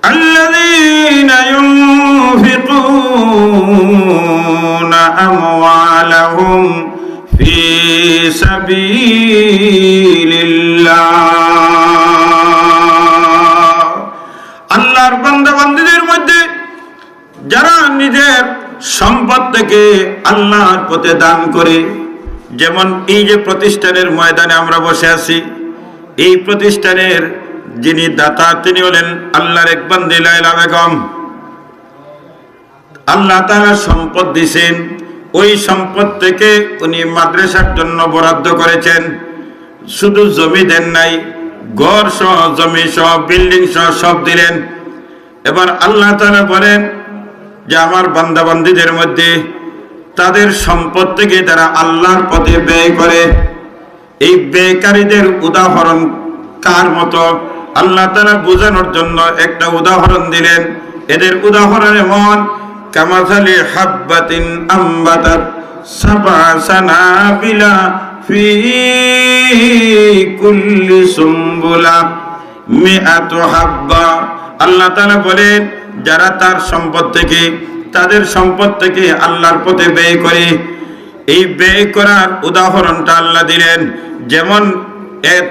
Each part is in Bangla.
الذين ينفقون أموالهم في سبيل الله আল্লাহর বান্দা বান্দীদের মধ্যে যারা নিজের সম্পদ থেকে আল্লাহর পথে দান করে যেমন এই যে প্রতিষ্ঠানের ময়দানে আমরা বসে আছি এই প্রতিষ্ঠানের যিনি দাতা, তিনি হলেন আল্লাহর এক বান্দি লাইলা বেগম। আল্লাহ তারা সম্পদ দিছেন। ওই সম্পদ থেকে উনি মাদ্রাসার জন্য বরাদ্দ করেছেন। শুধু জমি দেন নাই ঘর সহ জমি সহ বিল্ডিং সহ সব দিলেন। এবার আল্লাহ তারা বলেন যে, আমার বান্দাবান্দিদের মধ্যে তাদের সম্পদ থেকে তারা আল্লাহর পথে ব্যয় করে। এই ব্যয়কারীদের উদাহরণ কার মতো? আল্লাহ তারা বোঝানোর জন্য একটা উদাহরণ দিলেন। এদের উদাহরণ এমন কামাথালি হাব্বাতিন আম্বাতাত সাবা সানাবিলা ফি কুল্লি সুম্বুলা মিআতু আল্লাহ বলেন, যারা তার সম্পদ থেকে, তাদের সম্পদ থেকে আল্লাহর পথে ব্যয় করে। এই ব্যয় করার উদাহরণটা আল্লাহ দিলেন। যেমন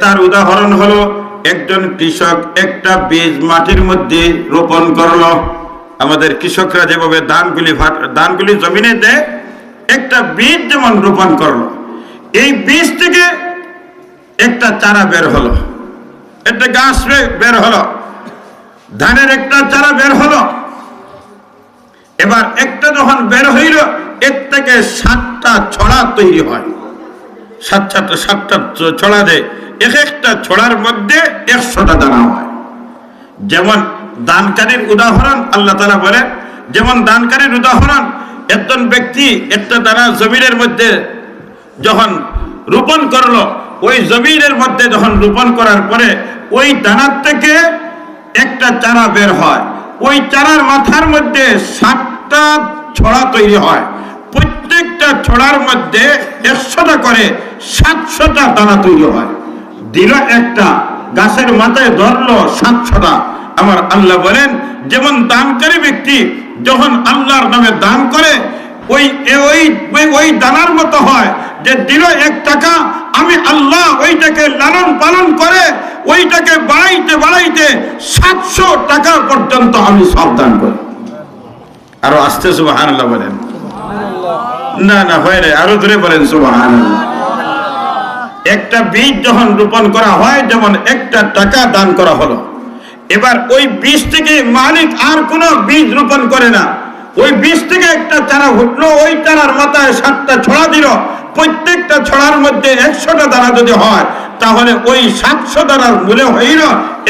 তার উদাহরণ হলো একজন কৃষক একটা বীজ মাটির মধ্যে রোপণ করল। আমাদের কৃষকরা যেভাবে ধানগুলি ধানগুলি জমিনে দেয়, একটা বীজ যেমন রোপণ করল, এই বীজ থেকে একটা চারা বের হলো, একটা গাছ বের হলো, ধানের একটা চারা বের হলো। এবার একটা যখন বের হইল, এর থেকে সাতটা ছড়া তৈরি হয়। সাত সাতটা সাতটা ছড়া দেয় এক একটা ছড়ার মধ্যে একশোটা দানা হয়। যেমন দানকারীর উদাহরণ আল্লাহ তালা বলে যেমন দানকারীর উদাহরণ, একজন ব্যক্তি একটা দানা জমিনের মধ্যে যখন রোপণ করল, ওই জমিনের মধ্যে যখন রোপণ করার পরে ওই দানার থেকে একটা চারা বের হয়। ওই চারার মাথার মধ্যে সাতটা ছড়া তৈরি হয়। প্রত্যেকটা ছড়ার মধ্যে একশোটা করে সাতশোটা দানা তৈরি হয়। দিল একটা, গাছের মাথায় ধরলো সাতশোটা। আমার আল্লাহ বলেন, যেমন দানকারী ব্যক্তি যখন আল্লাহর নামে দান করে, ওই ওই ওই- দানার মতো হয় যে দিল এক টাকা, আমি আল্লাহ ওইটাকে লালন পালন করে, ওইটাকে বাড়াইতে বাড়াইতে সাতশো টাকা পর্যন্ত আমি সব দান করি। আরও আস্তে সুবাহান বলেন। না না, হয় না আরও ধরে বলেন সুবাহান একটা বীজ যখন রোপণ করা হয়, যেমন একটা টাকা দান করা হলো, এবার ওই বীজ থেকে মালিক আর কোনো বীজ রোপণ করে না। ওই বীজ থেকে একটা চারা উঠল, ওই চারার মাথায় সাতটা ছড়া দিল। প্রত্যেকটা ছড়ার মধ্যে একশোটা দানা যদি হয় তাহলে ওই সাতশো দানার মূলে হইল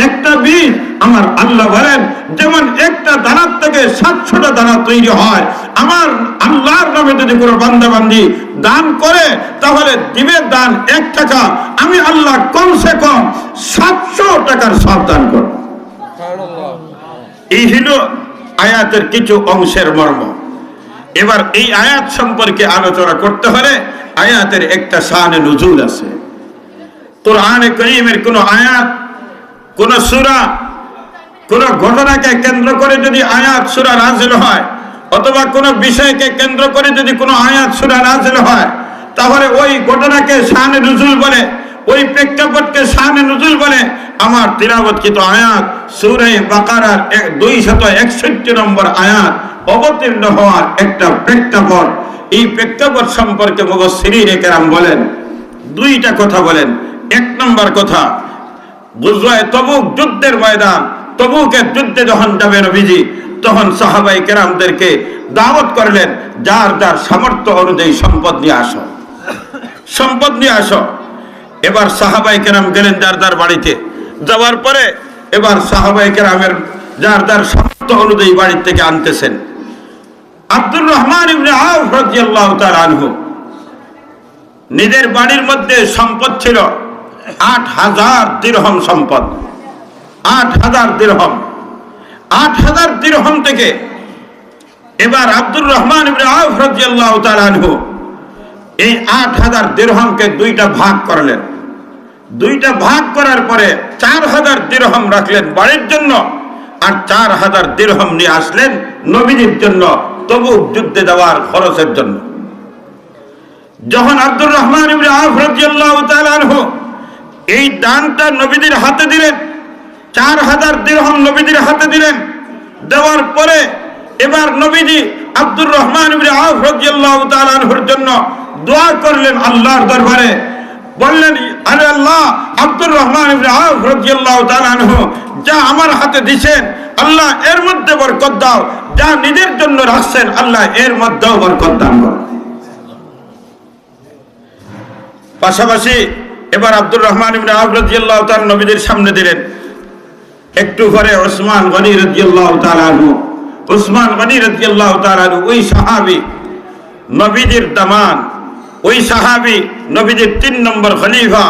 একটা বীজ। আমার আল্লাহ বলেন, যেমন একটা দানার থেকে সাতশোটা দানা তৈরি হয়, আমার আল্লাহর নামে যদি কোনো বান্দাবান্দি দান করে, তাহলে দিবে দান এক টাকা, আমি আল্লাহ কমসে কম সাতশো টাকার সব দান করব। এই হলো আয়াতের কিছু অংশের মর্ম। এবার এই আয়াত সম্পর্কে আলোচনা করতে হলে আয়াতের একটা শানে নজুল আছে। কোরআনে করিমের কোন আয়াত, কোন সূরা, কোন ঘটনাকে কেন্দ্র করে যদি আয়াত, সূরা নাজিল হয়, অথবা কোন বিষয়কে কেন্দ্র করে যদি কোনো আয়াত, সূরা নাজিল হয়, তাহলে ওই ঘটনাকে শানে নজুল বলে, ওই প্রেক্ষাপটকে শানে নজুল বলে আমার তিলাবতকৃত আয়াত সূরা বাকারার দুই শত একষট্টি নম্বর আয়াত অবতীর্ণ হওয়ার একটা প্রেক্ষাপট। এই প্রেক্ষাপট সম্পর্কে মুবসসিরিন কেরাম বলেন, দুইটা কথা বলেন। এক নম্বর কথা। বুঝবায় তবুক যুদ্ধের ময়দান তবুকের যুদ্ধে যখন যাবে নবীজি তখন সাহাবাই কেরামদেরকে দাওয়াত করলেন, যার যার সামর্থ্য অনুযায়ী সম্পদ নিয়ে আসো। সম্পদ নিয়ে আসো। এবার সাহাবাই কেরাম গেলেন যার যার বাড়িতে। যাওয়ার পরে এবার সাহাবাই কেরামের যার যার সামর্থ্য অনুযায়ী বাড়ির থেকে আনতেছেন। আব্দুর রহমান নিজের বাড়ির মধ্যে সম্পদ ছিল। আট হাজার দিরহম সম্পদ। আট হাজার দিরহম আট হাজার দিরহম থেকে এবার আব্দুর রহমান এই আট হাজার দিরহমকে দুইটা ভাগ করলেন। দুইটা ভাগ করার পরে চার হাজার দিরহম রাখলেন বাড়ির জন্য আর চার হাজার দিরহম নিয়ে আসলেন নবীজির জন্য তবু যুদ্ধে দেওয়ার খরচের জন্য। যখন আব্দুর রহমান ইবনে আনহু এই দানটা নবীদের হাতে দিলেন। চার হাজার দিরহম নবীদের হাতে দিলেন। দেওয়ার পরে এবার নবীজি আব্দুর রহমান আনহুর জন্য দোয়া করলেন আল্লাহর দরবারে। বললেন, আরে আল্লাহ, আব্দুর রহমান তাআলা যা আমার হাতে দিছেন, আল্লাহ এর মধ্যে বরকত দাও। যা নিজের জন্য রাখছেন, আল্লাহ এর মধ্যেও বরকত দান পাশাপাশি এবার আব্দুর রহমান নবীদের সামনে দিলেন। একটু পরে ওসমান গনি রাদিয়াল্লাহু তাআলা ওসমান গনি রাদিয়াল্লাহু তাআলা আনহু, ওই সাহাবী নবীদের দামান, ওই সাহাবী নবীদের তিন নম্বর খলিফা।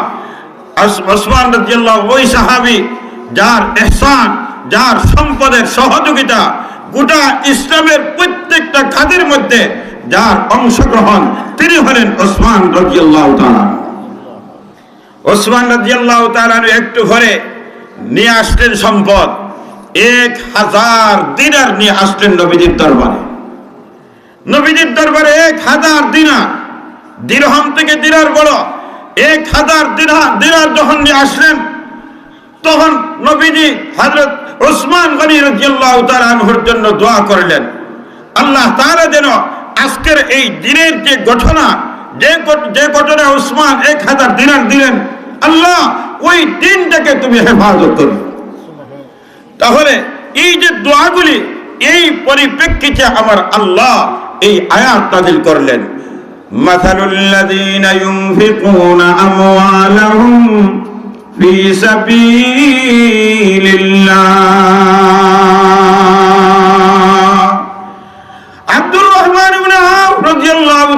ওসমান রাদিয়াল্লাহু, ওই সাহাবী যার এহসান, যার সম্পদের সহযোগিতা গোটা ইসলামের প্রত্যেকটা খাদের মধ্যে যার অংশগ্রহণ তিনি হলেন ওসমান রাদিয়াল্লাহু তাআলা ওসমান রাদিয়াল্লাহু তাআলা একটু ঘরে নিয়ে আসলেন সম্পদ। এক হাজার দিনার নিয়ে আসলেন নবীজির দরবারে। নবীজির দরবারে এক হাজার দিনার, দিরহম থেকে দিনার বড়, এক হাজার দিনার দিনার যখন নিয়ে আসলেন, তখন নবীজি হযরত ওসমান গনি রাদিয়াল্লাহু তাআলা আনহুর জন্য দোয়া করলেন। আল্লাহ তাআলা যেন আজকের এই দিনের যে ঘটনা যে ঘটনা ওসমান এক হাজার দিনার দিলেন আল্লাহ, ওই দিনটাকে তুমি হেফাজত করো। তাহলে এই যে দোয়াগুলি, এই পরিপ্রেক্ষিতে আমার আল্লাহ এই আয়াত নাযিল করলেন।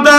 তাআলা